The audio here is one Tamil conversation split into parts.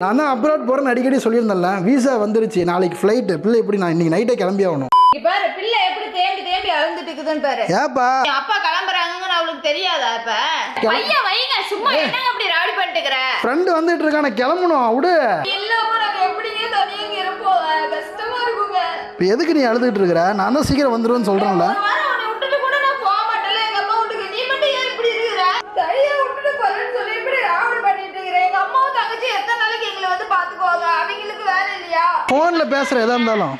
நான் தான் அப்ராட் போகிறேன்னு அடிக்கடி சொல்லியிருந்தேன்ல வீசா வந்துருச்சு நாளைக்கு ஃப்ளைட்டு பிள்ளை எப்படி நான் இன்னைக்கு நைட்டே கிளம்பி ஆகணும். இங்க பாரு பிள்ளை எப்படி தேம்பி தேம்பி அழுந்துட்டு இருக்குதுன்னு பாரு. ஏப்பா? அப்பா கிளம்புறாங்கன்னு அவளுக்கு தெரியாதா இப்ப? பையன் வைங்க சும்மா என்னங்க அப்படி ராவடி பண்ணிட்டுக்கிற? ஃப்ரெண்டு வந்துட்டு இருக்கான கிளம்பணும் விடு. இல்லாம நாங்க எப்படியே தனியாக இருப்போம். கஷ்டமா இருக்குங்க. இப்போ எதுக்கு நீ அழுதுகிட்டு இருக்கிற? நான் தான் சீக்கிரம் வந்துருவேன்னு சொல்கிறேன்ல பேசுகிற எதாக இருந்தாலும்.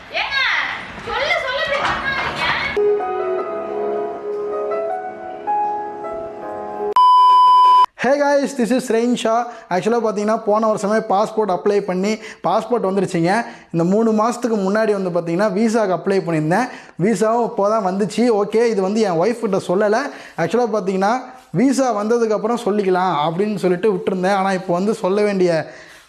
ஹே காய்ஸ் திஸ் இஸ் ரெயின் ஷா ஆக்சுவலாக பார்த்தீங்கன்னா போன வருஷமே பாஸ்போர்ட் அப்ளை பண்ணி பாஸ்போர்ட் வந்துருச்சுங்க. இந்த மூணு மாதத்துக்கு முன்னாடி வந்து பார்த்தீங்கன்னா வீசாக்கு அப்ளை பண்ணியிருந்தேன். வீசாவும் இப்போ தான் வந்துச்சு. ஓகே இது வந்து என் ஒய்ஃப் கிட்ட சொல்லலை. ஆக்சுவலாக பார்த்தீங்கன்னா வீசா வந்ததுக்கப்புறம் சொல்லிக்கலாம் அப்படின்னு சொல்லிட்டு விட்டுருந்தேன். ஆனால் இப்போ வந்து சொல்ல வேண்டிய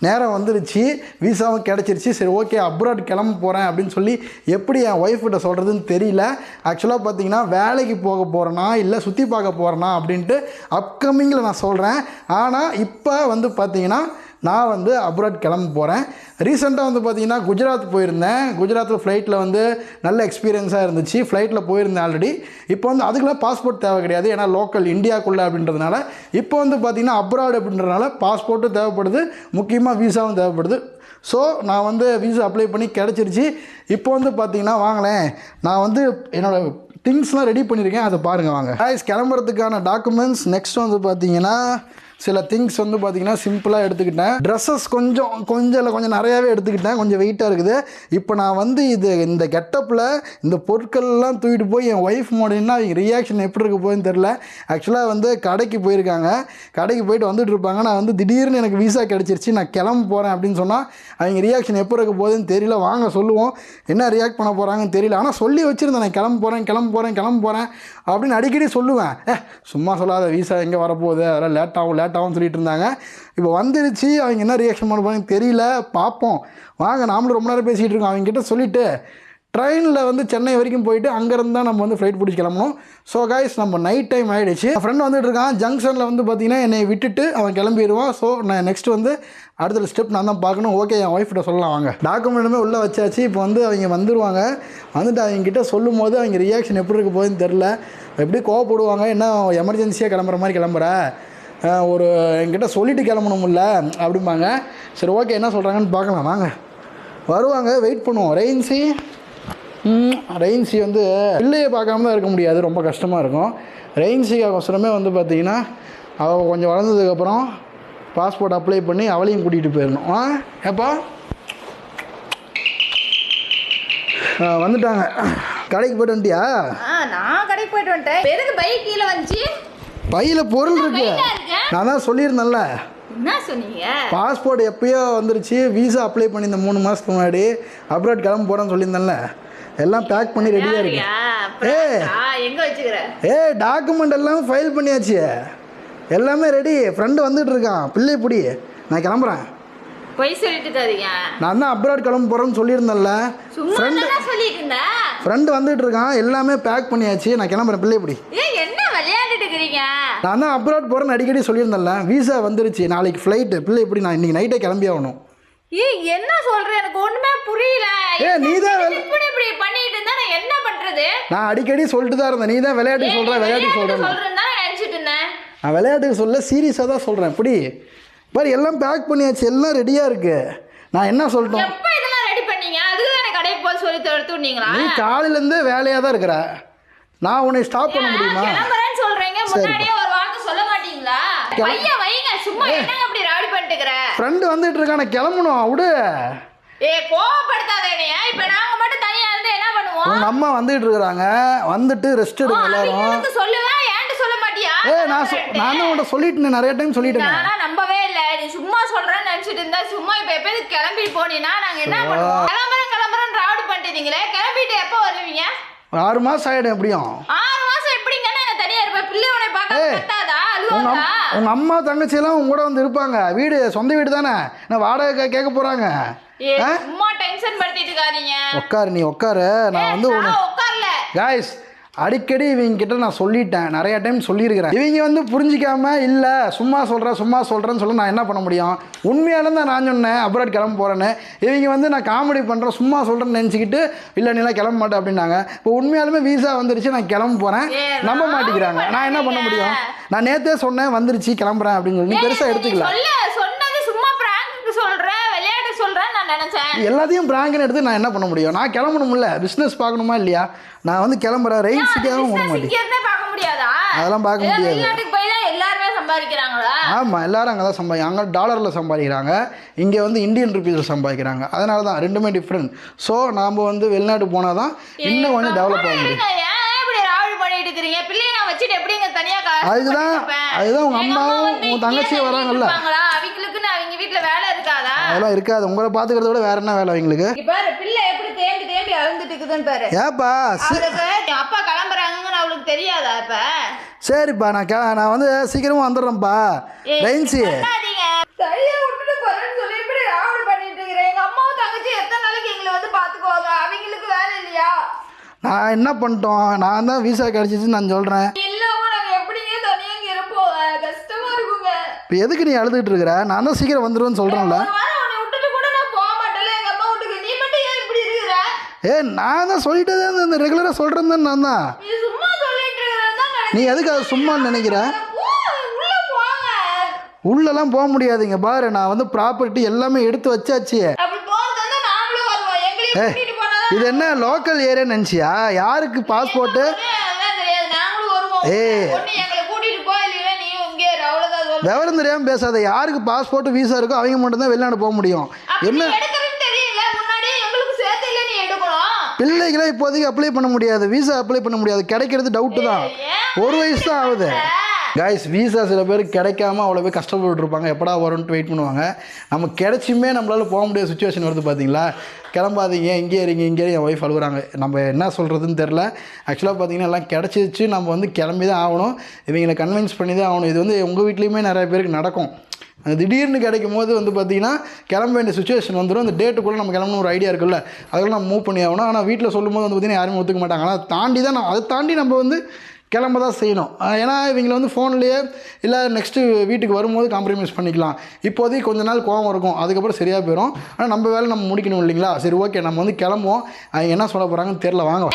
நேரம் வந்துருச்சு விசாவும் கிடச்சிருச்சு. சரி ஓகே அப்ராட் கிளம்ப போகிறேன் அப்படின்னு சொல்லி எப்படி என் ஒய்ஃப்கிட்ட சொல்கிறதுன்னு தெரியல. ஆக்சுவலாக பார்த்தீங்கன்னா வேலைக்கு போக போகிறேனா இல்லை சுற்றி பார்க்க போகிறேனா அப்படின்ட்டு அப்கமிங்கில் நான் சொல்கிறேன் ஆனால் இப்போ வந்து பார்த்தீங்கன்னா நான் வந்து அப்ராட் கிளம்ப போகிறேன் ரீசெண்டாக வந்து பார்த்திங்கன்னா குஜராத் போயிருந்தேன். குஜராத்தில் ஃப்ளைட்டில் வந்து நல்ல எக்ஸ்பீரியன்ஸாக இருந்துச்சு. ஃப்ளைட்டில் போயிருந்தேன் ஆல்ரெடி இப்போ வந்து அதுக்கெல்லாம் பாஸ்போர்ட் தேவை கிடையாது. ஏன்னா லோக்கல் இந்தியாக்குள்ளே அப்படின்றதுனால. இப்போ வந்து பார்த்திங்கன்னா அப்ராட் அப்படின்றதுனால பாஸ்போர்ட்டும் தேவைப்படுது. முக்கியமாக வீசாவும் தேவைப்படுது. ஸோ நான் வந்து விசா அப்ளை பண்ணி கிடச்சிருச்சு. இப்போ வந்து பார்த்தீங்கன்னா வாங்களேன். நான் வந்து என்னோடய திங்ஸ்லாம் ரெடி பண்ணியிருக்கேன் அதை பாருங்கள் வாங்க. Guys கிளம்புறதுக்கான டாக்குமெண்ட்ஸ் நெக்ஸ்ட் வந்து பார்த்தீங்கன்னா சில திங்ஸ் வந்து பார்த்தீங்கன்னா சிம்பிளாக எடுத்துக்கிட்டேன். ட்ரெஸ்ஸஸ் கொஞ்சம் கொஞ்சம் இல்லை கொஞ்சம் நிறையாவே எடுத்துக்கிட்டேன். கொஞ்சம் வெயிட்டாக இருக்குது. இப்போ நான் வந்து இது இந்த கெட்டப்பில் இந்த பொருட்கள்லாம் தூக்கிட்டு போய் என் ஒய்ஃப் மோடினா அவங்க ரியாக்ஷன் எப்படி இருக்க போகுதுன்னு தெரில ஆக்சுவலாக வந்து கடைக்கு போயிருக்காங்க. கடைக்கு போயிட்டு வந்துட்டு இருப்பாங்க. நான் வந்து திடீர்னு எனக்கு வீசா கிடச்சிருச்சு. நான் கிளம்ப போகிறேன் அப்படின்னு சொன்னால் அவங்க ரியாக்ஷன் எப்போ இருக்க போகுதுன்னு தெரியல. வாங்க சொல்லுவோம். என்ன ரியாக்ட் பண்ண போகிறாங்கன்னு தெரியல. ஆனால் சொல்லி வச்சுருந்தேன். நான் கிளம்ப போகிறேன் கிளம்ப போகிறேன் கிளம்ப போகிறேன் அப்படின்னு அடிக்கடி சொல்லுவேன். ஏ சும்மா சொல்லாத விசா எங்கே வரப்போகுது? அதெல்லாம் லேட் ஆகும் லேட் ஆகும்னு சொல்லிட்டு இருந்தாங்க இப்போ வந்துருச்சு. அவங்க என்ன ரியாக்ஷன் பண்ண போகிறாங்க தெரியல. பார்ப்போம். வாங்க நாமளும் ரொம்ப நேரம் பேசிகிட்டு இருக்கோம். அவங்க கிட்ட சொல்லிவிட்டு ட்ரெயினில் வந்து சென்னை வரைக்கும் போயிட்டு அங்கேருந்து தான் நம்ம வந்து ஃப்ளைட் பிடிச்சி கிளம்பணும். ஸோ காய்ஸ் நம்ம நைட் டைம் ஆகிடுச்சு ஃப்ரெண்ட் வந்துட்டு இருக்கான். ஜங்ஷனில் வந்து பார்த்திங்கன்னா என்னை விட்டுட்டு அவன் கிளம்பிடுவான். ஸோ நான் நெக்ஸ்ட் வந்து அடுத்த ஸ்டெப் நான் தான் பார்க்கணும். ஓகே என் ஒய்ஃப்கிட்ட சொல்லலாம். வாங்க. டாக்குமெண்ட்டுமே உள்ளே வச்சாச்சு. இப்போ வந்து அவங்க வந்துடுவாங்க வந்துட்டு அவங்க கிட்ட சொல்லும் போது அவங்க ரியாக்ஷன் எப்படி இருக்க போகுதுன்னு தெரில எப்படி கோவப்படுவாங்க. என்ன எமர்ஜென்சியாக கிளம்புற மாதிரி கிளம்புற? ஒரு என்கிட்ட சொல்லிட்டு கிளம்பணும்ல அப்படிம்பாங்க. சரி ஓகே என்ன சொல்கிறாங்கன்னு பார்க்கலாம் வாங்க. வருவாங்க வெயிட் பண்ணுவோம். ரெயின்சி ரெயின்சி வந்து பிள்ளையை பார்க்காம தான் இருக்க முடியாது ரொம்ப கஷ்டமாக இருக்கும். ரெயின்சிக்கு அவசரமே வந்து பார்த்திங்கன்னா அவள் கொஞ்சம் வளர்ந்ததுக்கப்புறம் பாஸ்போர்ட் அப்ளை பண்ணி அவளையும் கூட்டிகிட்டு போயிடணும் ஆ ஏப்பா? ஆ, வந்துட்டாங்க. கடைக்கு போயிட்டு வந்துட்டியா? நான் கடைக்கு போயிட்டு வந்துட்டேன். எதுக்கு பைக் கீழே வந்துச்சு. பையில் பொருள் இருக்கு. நான் தான் சொல்லியிருந்தேன்ல. என்ன சொன்னீங்க? பாஸ்போர்ட் எப்பயோ வந்துருச்சு வீசா அப்ளை பண்ணி இந்த மூணு மாதத்துக்கு முன்னாடி அப்ராட் கிளம்ப போகிறேன்னு சொல்லியிருந்தேன்ல. எல்லாம் பேக் பண்ணி ரெடியாக இருக்கு. ஆ, எங்க வச்சுக்கிற? ஏய் டாக்குமெண்ட் எல்லாம் ஃபைல் பண்ணியாச்சு. எல்லாமே ரெடி ஃப்ரெண்டு வந்துட்டு இருக்கான். பிள்ளை பிடி. நான் கிளம்புறேன். பொய் சொல்லிட்டு நான் தான் அப்ராட் கிளம்ப போகிறேன்னு சொல்லியிருந்தேன்ல. ஃப்ரெண்டு சொல்லிட்டு ஃப்ரெண்டு வந்துட்டு இருக்கான். எல்லாமே பேக் பண்ணியாச்சு. நான் கிளம்புறேன். பிள்ளை பிடி. என்ன இருக்கிறீங்க நான் தான் அப்ராட் போகிறேன்னு அடிக்கடி சொல்லியிருந்தேன்ல. வீசா வந்துருச்சு. நாளைக்கு ஃப்ளைட்டு பிள்ளை எப்படி நான் இன்றைக்கி நைட்டே கிளம்பி ஆகணும். ஏய் என்ன சொல்ற? எனக்கு ஒண்ணுமே புரியல. ஏய், நீதான் இப்படி இப்படி இப்படி பண்ணிட்டு இருந்தா நான் என்ன பண்றது? நான் அடிக்கடி சொல்லிட்டு தான் இருந்தேன் நீ தான் விளையாட்டுக்கு சொல்கிற விளையாட்டுக்கு சொல்கிறேன் சொல்றேன் தான் நினைச்சிட்டு இருந்தேன். நான் விளையாட்டுக்கு சொல்ல சீரியஸாக தான் சொல்கிறேன் இப்படி பாரு எல்லாம் பேக் பண்ணியாச்சு. எல்லாம் ரெடியாக இருக்குது நான் என்ன சொல்லட்டும்? எப்ப இதெல்லாம் ரெடி பண்ணீங்க? அதுக்கு தானே கடைக்கு போய் சொல்லி எடுத்து விட்டீங்களா? நீ காலையிலேருந்து வேலையாக தான் இருக்கிற. நான் உன்னை ஸ்டாப் பண்ண முடியுமா? முன்னாடியே ஒரு வார்த்தை சொல்ல மாட்டீங்களா? பையன் வைங்க சும்மா என்னங்க அப்படி ராவடி பண்ணிட்டு இருக்கிற ஃப்ரெண்டு வந்துட்டு இருக்கான கிளம்பணும் விடு ஏ கோவப்படுத்தாத என்னைய. இப்ப நாங்க மட்டும் தனியா இருந்து என்ன பண்ணுவோம்? அம்மா வந்துட்டு இருக்கிறாங்க. வந்துட்டு ரெஸ்ட் எடுங்க எல்லாரும். சொல்லுவேன் ஏன்ட்டு சொல்ல மாட்டியா? ஏ நான் நான் தான் உன்ட்ட சொல்லிட்டேன் நிறைய டைம் சொல்லிட்டேன் நானா நம்பவே இல்ல. நீ சும்மா சொல்றேன்னு நினைச்சிட்டு இருந்தா சும்மா இப்ப எப்ப கிளம்பி போனீங்கன்னா நாங்க என்ன பண்ணுவோம்? கிளம்புறேன் கிளம்புறேன் ராவடி பண்ணிட்டீங்களே. கிளம்பிட்டு எப்ப வருவீங்க? ஆறு மாதம் ஆகிடும் எப்படியும் மாசம் எப்படிங்க நான் தனியா இருப்பேன் பிள்ளை உன்னை பார்க்க ஏய், கட்டாதா உங்கள் உங்கள் அம்மா தங்கச்சியெல்லாம் உங்க கூட வந்து இருப்பாங்க. வீடு சொந்த வீடு தானே நான் வாடகை கேட்க இருக்காதீங்க. உட்காரு நீ உட்காரு. நான் வந்து காய்ஸ் அடிக்கடி இவங்க கிட்ட நான் சொல்லிட்டேன். நிறைய டைம் சொல்லியிருக்கிறேன். இவங்க வந்து புரிஞ்சிக்காம இல்லை சும்மா சொல்கிறேன் சும்மா சொல்கிறேன்னு சொல்ல நான் என்ன பண்ண முடியும்? உண்மையால தான் நான் சொன்னேன் அப்ராட் கிளம்ப போகிறேன்னு இவங்க வந்து நான் காமெடி பண்ணுறேன் சும்மா சொல்கிறேன்னு நினச்சிக்கிட்டு இல்லை நீலாம் கிளம்ப மாட்டேன் அப்படின்னாங்க. இப்போ உண்மையாலுமே வீசா வந்துருச்சு நான் கிளம்ப போகிறேன் நம்ப மாட்டேங்கிறாங்க நான் என்ன பண்ண முடியும்? நான் நேற்றே சொன்னேன் வந்துருச்சு கிளம்புறேன் அப்படின்னு சொல்லி. நீ பெருசாக எடுத்துக்கல சொல்ல சொன்னது சும்மா பிராங்க்கு சொல்றேன் விளையாட்டு சொல்றேன் நான் நினைச்சேன் எல்லாத்தையும் பிராங்கன்னு எடுத்து நான் என்ன பண்ண முடியும்? நான் கிளம்பணும்ல? பிஸ்னஸ் பார்க்கணுமா இல்லையா? நான் வந்து கிளம்புறேன். ரெயின்ஸுக்காகவும் போக மாட்டேன். இங்கே பார்க்க முடியாதா? அதெல்லாம் பார்க்க முடியாது. ஆமாம் எல்லாரும் அங்கே தான் சம்பாதி அங்கே டாலரில் சம்பாதிக்கிறாங்க. இங்கே வந்து இந்தியன் ருபீஸில் சம்பாதிக்கிறாங்க. அதனால தான் ரெண்டுமே டிஃப்ரெண்ட் ஸோ நாம் வந்து வெளிநாட்டு போனால் தான் இன்னும் கொஞ்சம் டெவலப் ஆக முடியும்? அதுதான் உங்க எங்க அம்மா அம்மாவும் வந்து உங்க இங்கேயே தங்கச்சியும் வராங்கல்ல. அதெல்லாம் இருக்காது. உங்களை பார்த்துக்கிறத விட வேற என்ன வேலை அவங்களுக்கு பாரு பிள்ளை எப்படி தேம்பி தேம்பி அழுந்துட்டு இருக்குதுன்னு பாரு. ஏப்பா அவளுக்கு அப்பா கிளம்புறாங்கன்னு அவளுக்கு தெரியாதா இப்ப? சரிப்பா நான் கே நான் வந்து சீக்கிரமாக வந்துடுறேன்ப்பா. ஏய், ரெயின்ஸி பண்ணாதீங்க. தனியா விட்டுட்டு போறேன்னு சொல்லி இப்படி ராவடி பண்ணிட்டு இருக்கிறேன் எங்க அம்மாவும் தங்கச்சி எத்தனை நாளைக்கு எங்களை வந்து பாத்துக்குவாங்க அவங்களுக்கு வேலை இல்லையா? நான் என்ன பண்ணிட்டோம்? நான் தான் விசா கிடச்சிச்சுன்னு நான் சொல்கிறேன் இல்லாம நாங்க எப்படிங்க தனியா இங்க இருப்போம்? கஷ்டமா இருக்குங்க. இப்போ எதுக்கு நீ அழுதுட்டு இருக்கிற? நான் தான் சீக்கிரம் வந்துடுவேன்னு சொல்கிறேன்ல வாரம் உன்னை விட்டுட்டு கூட நான் போக மாட்டேன்ல எங்க அம்மா வீட்டுக்கு நீ மட்டும் ஏன் இப்படி இருக்கிற ஏ நான் தான் சொல்லிட்டே தான் இந்த ரெகுலராக சொல்கிறேன் தான் நான் தான். நீ எதுக்கு அதை சும்மான்னு நினைக்கிற? உள்ளெல்லாம் போக முடியாதுங்க பாரு நான் வந்து ப்ராப்பர்ட்டி எல்லாமே எடுத்து வச்சாச்சு. போனாதான் இது என்ன லோக்கல் ஏரியா நினச்சியா? யாருக்கு பாஸ்போர்ட்டு சொல்லு. விவரம் தெரியாமல் பேசாத. யாருக்கு பாஸ்போர்ட் வீசா இருக்கோ அவங்க மட்டும்தான் வெளிநாடு போக முடியும். என்ன நீ எடுக்கிறேன்னு தெரியல முன்னாடியே எங்களுக்கு சேர்த்து இல்லை நீ எடுக்கணும் பிள்ளைகளை இப்போதைக்கு அப்ளை பண்ண முடியாது. வீசா அப்ளை பண்ண முடியாது. கிடைக்கிறது டவுட்டு தான். ஒரு வயசு தான் ஆகுது. காய்ஸ் வீசா சில பேர் கிடைக்காம அவ்வளோ போய் கஷ்டப்பட்டு இருப்பாங்க. எப்படா வரும்னு வெயிட் பண்ணுவாங்க. நம்ம கிடைச்சுமே நம்மளால போக முடியாத சுச்சுவேஷன் வருது பார்த்தீங்களா கிளம்பாதீங்க. இங்கே இருங்க இங்கே என் ஒய்ஃப் அழுகுறாங்க. நம்ம என்ன சொல்கிறதுன்னு தெரில ஆக்சுவலாக பார்த்தீங்கன்னா எல்லாம் கிடச்சிச்சு நம்ம வந்து கிளம்பி தான் ஆகணும். இவங்களை கன்வின்ஸ் பண்ணி தான் ஆகணும். இது வந்து உங்கள் வீட்லேயுமே நிறைய பேருக்கு நடக்கும். அது திடீர்னு கிடைக்கும் போது வந்து பார்த்தீங்கன்னா கிளம்ப வேண்டிய சுச்சுவேஷன் வந்துடும் அந்த டேட்டுக்குள்ளே நம்ம கிளம்பணும் ஒரு ஐடியா இருக்குல்ல அதெல்லாம் நம்ம மூவ் பண்ணி ஆகணும். ஆனால் வீட்டில் சொல்லும்போது வந்து பார்த்தீங்கன்னா யாருமே ஒத்துக்க மாட்டாங்க. ஆனால் தாண்டி தான் நான் அதை தாண்டி நம்ம வந்து கிளம்ப தான் செய்யணும். ஏன்னா இவங்களை வந்து ஃபோன்லேயே இல்லை நெக்ஸ்ட்டு வீட்டுக்கு வரும்போது காம்ப்ரமைஸ் பண்ணிக்கலாம். இப்போதைக்கு கொஞ்ச நாள் கோவம் இருக்கும். அதுக்கப்புறம் சரியாக போயிடும் ஆனால் நம்ம வேலை நம்ம முடிக்கணும் இல்லைங்களா? சரி ஓகே நம்ம வந்து கிளம்புவோம். அவங்க என்ன சொல்ல போகிறாங்கன்னு தெரில வாங்க?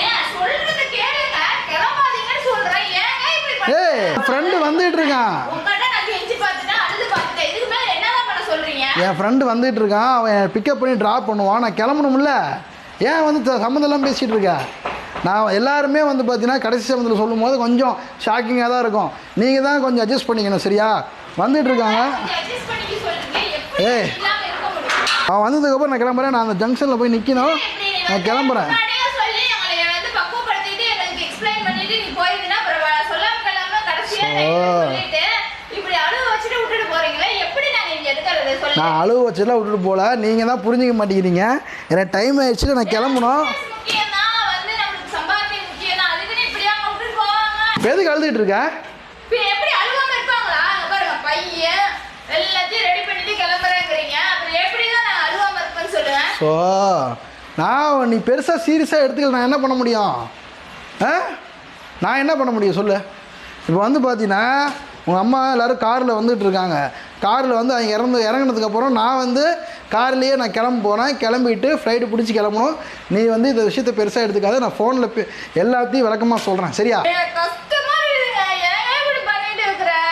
ஏய் ஃப்ரெண்டு வந்துட்டு இருக்கான். என் ஃப்ரெண்டு வந்துட்டு இருக்கான் அவன் பிக்கப் பண்ணி ட்ராப் பண்ணுவான். நான் கிளம்பணும்ல. ஏன் வந்து சம்மந்தெல்லாம் பேசிகிட்டு இருக்க நான் எல்லாருமே வந்து பார்த்தீங்கன்னா கடைசி சம்மந்தத்தில் சொல்லும் போது கொஞ்சம் ஷாக்கிங்காக தான் இருக்கும். நீங்கள் தான் கொஞ்சம் அட்ஜஸ்ட் பண்ணிக்கணும் சரியா? வந்துட்டு இருக்காங்க அவன் வந்ததுக்கப்புறம் நான் கிளம்புறேன். நான் அந்த ஜங்ஷனில் போய் நிற்கணும் நான் கிளம்புறேன் முன்னாடியே சொல்லி எங்களை வந்து பக்குவப்படுத்திட்டு எனக்கு explain பண்ணிட்டு நீ போயிருந்தீன்னா அப்புறம் வ- சொல்லாம கொள்ளாம கடைசியா நான் ஓ. சொல்லிட்டு இப்படி அழுவ வச்சுட்டு விட்டுட்டு போறீங்களே எப்படி நாங்க இங்க எடுக்கிறது சொல்லுங்க நான் அழுவ வச்செல்லாம் விட்டுட்டு போகல நீங்கள் தான் புரிஞ்சிக்க மாட்டேங்கிறீங்க. எனக்கு டைம் ஆயிடுச்சு நான் கிளம்பணும். இப்போ எதுக்கு அழுதுட்டு இருக்க? ஸோ நான் நீ பெருசாக சீரியஸாக எடுத்துக்கல நான் என்ன பண்ண முடியும்? ஆ? நான் என்ன பண்ண முடியும் சொல்லு. இப்போ வந்து பார்த்தீங்கன்னா உங்கள் அம்மா எல்லோரும் காரில் வந்துட்டு இருக்காங்க. காரில் வந்து அவங்க இறந்து இறங்குனதுக்கப்புறம் நான் வந்து கார்லேயே நான் கிளம்ப போகிறேன் கிளம்பிட்டு ஃப்ளைட்டு பிடிச்சி கிளம்பணும். நீ வந்து இந்த விஷயத்தை பெருசாக எடுத்துக்காத. நான் ஃபோனில் எல்லாத்தையும் விளக்கமாக சொல்கிறேன் சரியா?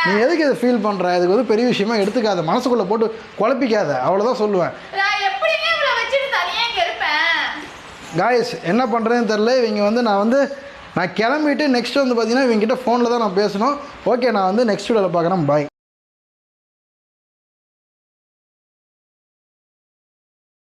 நீ எதுக்கு இதை ஃபீல் பண்ணுற இதுக்கு வந்து பெரிய விஷயமா எடுத்துக்காத. மனசுக்குள்ளே போட்டு குழப்பிக்காத. அவ்வளோதான் சொல்லுவேன். காய்ஸ் என்ன பண்ணுறதுன்னு தெரில இவங்க வந்து நான் வந்து நான் கிளம்பிட்டு நெக்ஸ்ட் வந்து பார்த்தீங்கன்னா இவங்ககிட்ட ஃபோனில் தான் நான் பேசணும். ஓகே நான் வந்து நெக்ஸ்ட் வீடியோவில் பார்க்குறேன். பாய்